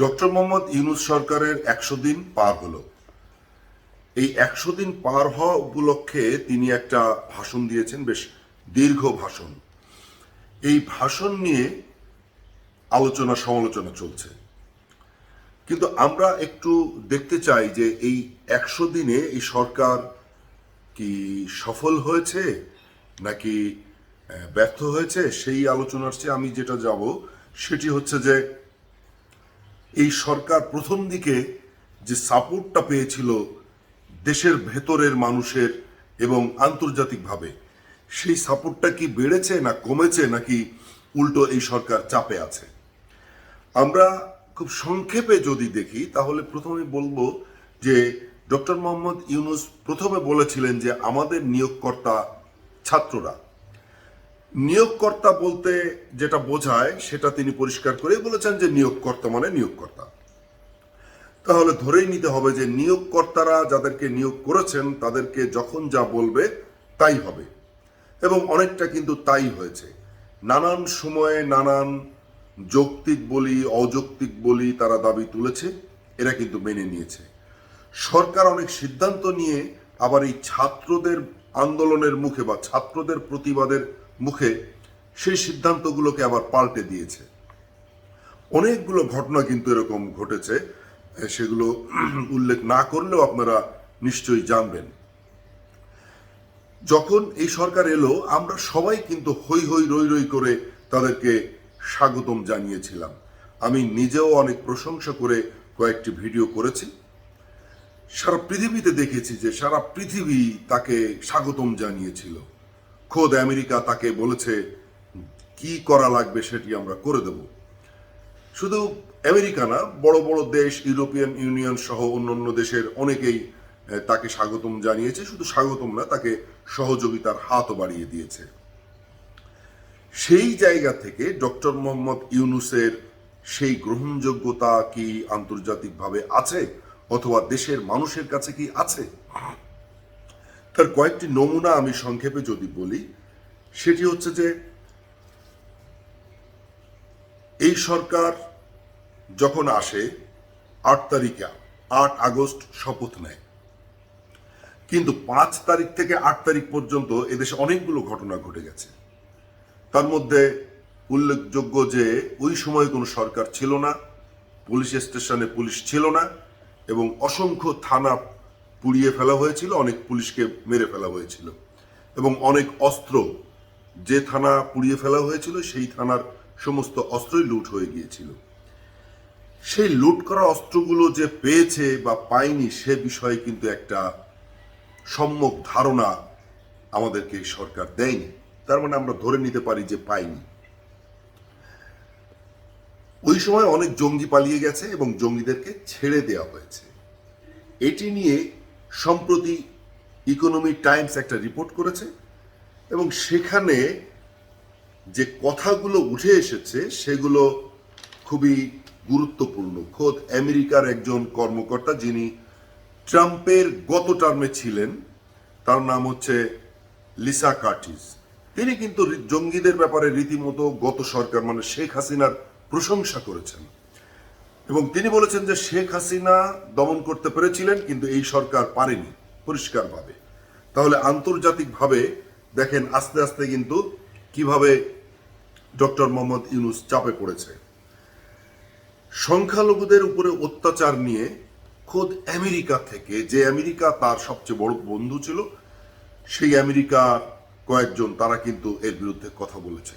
Doctor Mohammad Yunus সরকারের একশো দিন পার হলো। এই একশো দিন পার হওয়া উপলক্ষে তিনি একটা ভাষণ দিয়েছেন, বেশ দীর্ঘ ভাষণ। এই ভাষণ নিয়ে আলোচনা সমালোচনা চলছে। কিন্তু আমরা একটু দেখতে চাই যে এই একশো দিনে এই সরকার কি সফল হয়েছে, নাকি ব্যর্থ হয়েছে? সেই আলোচনার চেয়ে আমি যেটা যাব সেটি হচ্ছে যে এই সরকার প্রথম দিকে যে সাপোর্টটা পেয়েছিল দেশের ভেতরের মানুষের এবং আন্তর্জাতিকভাবে, সেই সাপোর্টটা কি বেড়েছে না কমেছে নাকি উল্টো এই সরকার চাপে আছে? আমরা খুব সংক্ষেপে যদি দেখি, তাহলে প্রথমে বলব যে ডক্টর মোহাম্মদ ইউনুস প্রথমে বলেছিলেন যে আমাদের নিয়োগকর্তা ছাত্ররা। নিয়োগকর্তা বলতে যেটা বোঝায়, সেটা তিনি পরিষ্কার করে বলেছেন যে নিয়োগকর্তা মানে নিয়োগকর্তা। তাহলে ধরেই নিতে হবে যে নিয়োগকর্তারা যাদেরকে নিয়োগ করেছেন, তাদেরকে যখন যা বলবে তাই হবে। এবং অনেকটা কিন্তু তাই হয়েছে। নানান সময়ে নানান যৌক্তিক বলি, অযৌক্তিক বলি তারা দাবি তুলেছে, এরা কিন্তু মেনে নিয়েছে। সরকার অনেক সিদ্ধান্ত নিয়ে আবার এই ছাত্রদের আন্দোলনের মুখে বা ছাত্রদের প্রতিবাদের মুখে সেই সিদ্ধান্তগুলোকে আবার পাল্টে দিয়েছে। অনেকগুলো ঘটনা কিন্তু এরকম ঘটেছে, সেগুলো উল্লেখ না করলেও আপনারা নিশ্চয়ই জানবেন। যখন এই সরকার এলো, আমরা সবাই কিন্তু হই হই রই রই করে তাদেরকে স্বাগতম জানিয়েছিলাম। আমি নিজেও অনেক প্রশংসা করে কয়েকটি ভিডিও করেছি। সারা পৃথিবীতে দেখেছি যে সারা পৃথিবী তাকে স্বাগতম জানিয়েছিল। খোদ আমেরিকা তাকে বলেছে, কি করা লাগবে সেটি আমরা করে দেব। শুধু আমেরিকা না, বড় বড় দেশ, ইউরোপিয়ান ইউনিয়ন সহ অন্যান্য দেশের অনেকেই তাকে স্বাগতম জানিয়েছে। শুধু স্বাগতম না, তাকে সহযোগিতার হাতও বাড়িয়ে দিয়েছে। সেই জায়গা থেকে ডক্টর মোহাম্মদ ইউনুসের সেই গ্রহণযোগ্যতা কি আন্তর্জাতিকভাবে আছে? অথবা দেশের মানুষের কাছে কি আছে? তার কয়েকটি নমুনা আমি সংক্ষেপে যদি বলি, সেটি হচ্ছে যে, এই সরকার যখন আসে, আট তারিখে, আট আগস্ট শপথ নেয়। কিন্তু পাঁচ তারিখ থেকে আট তারিখ পর্যন্ত এদেশে অনেকগুলো ঘটনা ঘটে গেছে। তার মধ্যে উল্লেখযোগ্য যে, ওই সময় কোনো সরকার ছিল না, পুলিশ স্টেশনে পুলিশ ছিল না এবং অসংখ্য থানা পুড়িয়ে ফেলা হয়েছিল, অনেক পুলিশকে মেরে ফেলা হয়েছিল এবং অনেক অস্ত্র যে থানা পুড়িয়ে ফেলা হয়েছিল, সেই থানার সমস্ত অস্ত্রই লুট হয়ে গিয়েছিল। সেই লুট করা অস্ত্রগুলো যে পেয়েছে বা পায়নি, সে বিষয়ে কিন্তু একটা সম্যক ধারণা আমাদেরকে সরকার দেয়নি। তার মানে আমরা ধরে নিতে পারি যে পাইনি ওই সময় অনেক জঙ্গি পালিয়ে গেছে এবং জঙ্গিদেরকে ছেড়ে দেওয়া হয়েছে। এটি নিয়ে সম্প্রতি ইকোনমি টাইমস একটা রিপোর্ট করেছে এবং সেখানে যে কথাগুলো উঠে এসেছে সেগুলো খুবই গুরুত্বপূর্ণ। খোদ আমেরিকার একজন কর্মকর্তা যিনি ট্রাম্পের গত টার্মে ছিলেন, তার নাম হচ্ছে লিসা কার্টিস তিনি কিন্তু জঙ্গিদের ব্যাপারে রীতিমতো গত সরকার মানে শেখ হাসিনার প্রশংসা করেছেন। এবং তিনি বলেছেন যে শেখ হাসিনা দমন করতে পেরেছিলেন, কিন্তু এই সরকার পারেনি পরিষ্কারভাবে। তাহলে আন্তর্জাতিকভাবে দেখেন আস্তে আস্তে কিন্তু কীভাবে ডক্টর মোহাম্মদ ইউনুস চাপে পড়েছে। সংখ্যালঘুদের উপরে অত্যাচার নিয়ে খোদ আমেরিকা থেকে, যে আমেরিকা তার সবচেয়ে বড় বন্ধু ছিল, সেই আমেরিকার কয়েকজন তারা কিন্তু এর বিরুদ্ধে কথা বলেছে।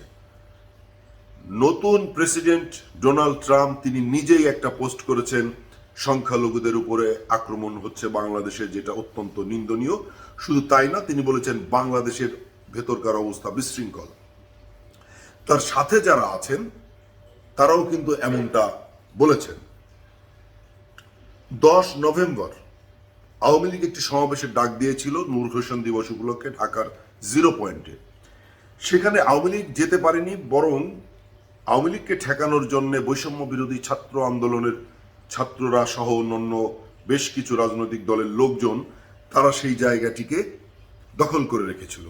নতুন প্রেসিডেন্ট ডোনাল্ড ট্রাম্প তিনি নিজেই একটা পোস্ট করেছেন, সংখ্যালঘুদের উপরে আক্রমণ হচ্ছে বাংলাদেশে যেটা অত্যন্ত নিন্দনীয়। শুধু তাই না, তিনি বলেছেন বাংলাদেশের ভেতরকার অবস্থা বিশৃঙ্খল। তার সাথে যারা আছেন, তারাও কিন্তু এমনটা বলেছেন। দশ নভেম্বর আওয়ামী লীগ একটি সমাবেশের ডাক দিয়েছিল, নূর হোসেন দিবস উপলক্ষে ঢাকার জিরো পয়েন্টে। সেখানে আওয়ামী লীগ যেতে পারেনি, বরং আওয়ামী লীগকে ঠেকানোর জন্য বৈষম্য বিরোধী ছাত্র আন্দোলনের ছাত্ররা সহ অন্যান্য বেশ কিছু রাজনৈতিক দলের লোকজন তারা সেই জায়গাটিকে দখল করে রেখেছিল।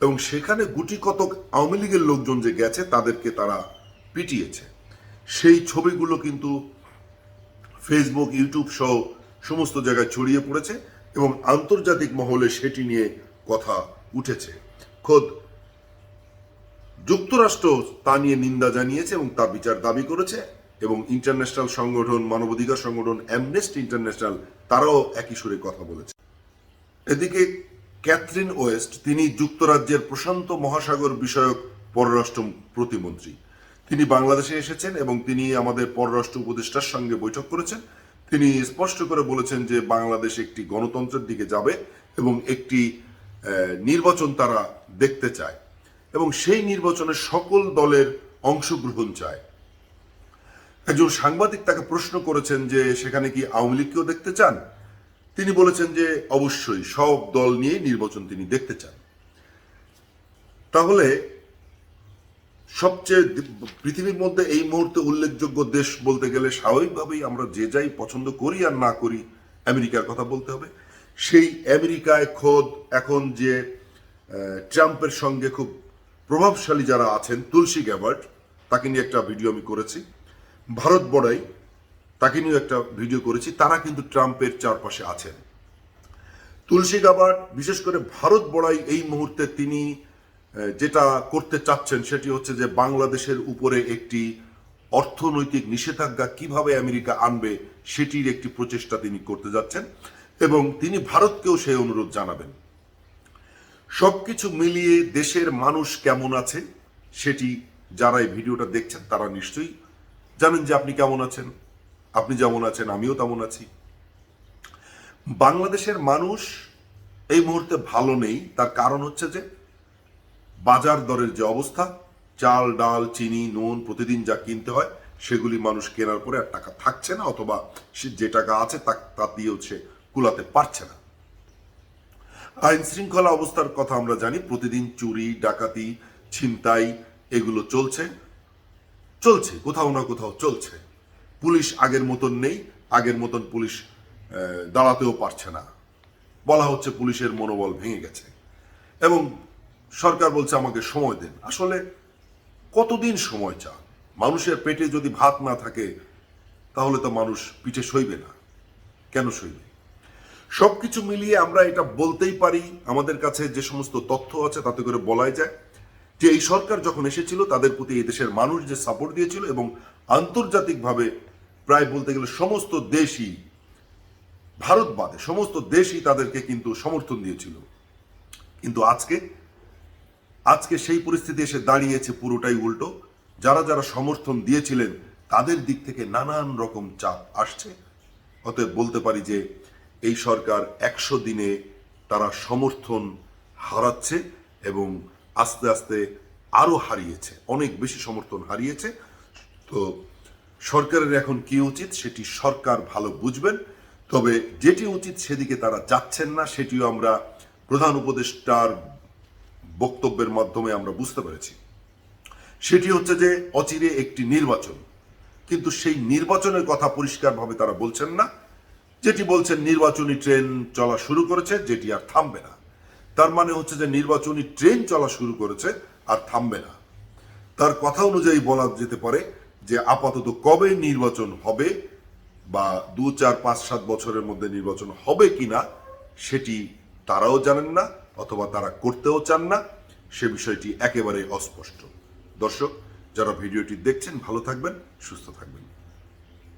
এবং সেখানে গুটি কতক আওয়ামী লীগের লোকজন যে গেছে, তাদেরকে তারা পিটিয়েছে। সেই ছবিগুলো কিন্তু ফেসবুক ইউটিউব সহ সমস্ত জায়গায় ছড়িয়ে পড়েছে এবং আন্তর্জাতিক মহলে সেটি নিয়ে কথা উঠেছে। খোদ যুক্তরাষ্ট্র তা নিয়ে নিন্দা জানিয়েছে এবং তা বিচার দাবি করেছে এবং ইন্টারন্যাশনাল সংগঠন, মানবাধিকার সংগঠন অ্যামনেস্টি ইন্টারন্যাশনাল তারাও একই সুরে কথা বলেছে। এদিকে, ক্যাথরিন ওয়েস্ট, তিনি যুক্তরাজ্যের প্রশান্ত মহাসাগর বিষয়ক পররাষ্ট্র প্রতিমন্ত্রী। তিনি বাংলাদেশে এসেছেন এবং তিনি আমাদের পররাষ্ট্র উপদেষ্টার সঙ্গে বৈঠক করেছেন। তিনি স্পষ্ট করে বলেছেন যে বাংলাদেশ একটি গণতন্ত্রের দিকে যাবে এবং একটি নির্বাচন তারা দেখতে চায়। এবং সেই নির্বাচনে সকল দলের অংশগ্রহণ চায়। একজন সাংবাদিক তাকে প্রশ্ন করেছেন যে, সেখানে কি আওয়ামী লীগকেও দেখতে চান? তিনি বলেছেন যে, অবশ্যই, সব দল নিয়ে নির্বাচন তিনি দেখতে চান। তাহলে, সবচেয়ে পৃথিবীর মধ্যে এই মুহূর্তে উল্লেখযোগ্য দেশ বলতে গেলে স্বাভাবিকভাবেই আমরা যে যাই পছন্দ করি আর না করি, আমেরিকার কথা বলতে হবে। সেই আমেরিকায় খোদ এখন যে ট্রাম্পের সঙ্গে খুব প্রভাবশালী যারা আছেন, তুলসী গ্যাবার্ট, তাকে নিয়ে একটা ভিডিও আমি করেছি। ভারত বড়াই, তাকে নিয়ে একটা ভিডিও করেছি। তারা কিন্তু ট্রাম্পের চারপাশে আছেন। তুলসী গাবার্ড বিশেষ করে ভারত বড়াই এই মুহূর্তে তিনি যেটা করতে চাচ্ছেন সেটি হচ্ছে যে বাংলাদেশের উপরে একটি অর্থনৈতিক নিষেধাজ্ঞা কীভাবে আমেরিকা আনবে সেটির একটি প্রচেষ্টা তিনি করতে যাচ্ছেন এবং তিনি ভারতকেও সেই অনুরোধ জানাবেন। সবকিছু মিলিয়ে দেশের মানুষ কেমন আছে সেটি যারা এই ভিডিওটা দেখছেন তারা নিশ্চয়ই জানেন যে আপনি কেমন আছেন। আপনি যেমন আছেন, আমিও তেমন আছি। বাংলাদেশের মানুষ এই মুহূর্তে ভালো নেই। তার কারণ হচ্ছে যে বাজার দরের যে অবস্থা, চাল, ডাল, চিনি, নুন প্রতিদিন যা কিনতে হয়, সেগুলি মানুষ কেনার পরে আর টাকা থাকছে না, অথবা যে টাকা আছে তা দিয়েও সে কুলাতে পারছে না। আইন শৃঙ্খলা অবস্থার কথা আমরা জানি। প্রতিদিন চুরি, ডাকাতি, ছিনতাই, এগুলো চলছে। চলছে, কোথাও না কোথাও চলছে। পুলিশ আগের মতন নেই, আগের মতন পুলিশ দাঁড়াতেও পারছে না। বলা হচ্ছে পুলিশের মনোবল ভেঙে গেছে। এবং সরকার বলছে আমাকে সময় দেন। আসলে কতদিন সময় চান? মানুষের পেটে যদি ভাত না থাকে, তাহলে তো মানুষ পিঠে সইবে না। কেন সইবে? সবকিছু মিলিয়ে আমরা এটা বলতেই পারি, আমাদের কাছে যে সমস্ত তথ্য আছে তাতে করে বলাই যায় যে এই সরকার যখন এসেছিল, তাদের প্রতি এই দেশের মানুষ যে সাপোর্ট দিয়েছিল এবং আন্তর্জাতিকভাবে প্রায় বলতে গেলে সমস্ত দেশই ভারত বাদে সমস্ত দেশই তাদেরকে কিন্তু সমর্থন দিয়েছিল। কিন্তু আজকে আজকে সেই পরিস্থিতি এসে দাঁড়িয়েছে পুরোটাই উল্টো। যারা যারা সমর্থন দিয়েছিলেন, তাদের দিক থেকে নানান রকম চাপ আসছে। অতএব বলতে পারি যে এই সরকার একশো দিনে তারা সমর্থন হারাচ্ছে এবং আস্তে আস্তে আরও হারিয়েছে, অনেক বেশি সমর্থন হারিয়েছে। তো সরকারের এখন কি উচিত সেটি সরকার ভালো বুঝবেন, তবে যেটি উচিত সেদিকে তারা যাচ্ছেন না সেটিও আমরা প্রধান উপদেষ্টার বক্তব্যের মাধ্যমে আমরা বুঝতে পেরেছি। সেটি হচ্ছে যে অচিরে একটি নির্বাচন, কিন্তু সেই নির্বাচনের কথা পরিষ্কারভাবে তারা বলছেন না। যেটি বলছেন নির্বাচনী ট্রেন চলা শুরু করেছে, যেটি আর থামবে না। তার মানে হচ্ছে যে নির্বাচনী ট্রেন চলা শুরু করেছে আর থামবে না। তার কথা অনুযায়ী বলা যেতে পারে যে আপাতত কবে নির্বাচন হবে বা দু, চার, পাঁচ, সাত বছরের মধ্যে নির্বাচন হবে কিনা সেটি তারাও জানেন না অথবা তারা করতেও চান না। সে বিষয়টি একেবারে অস্পষ্ট। দর্শক, যারা ভিডিওটি দেখছেন, ভালো থাকবেন, সুস্থ থাকবেন।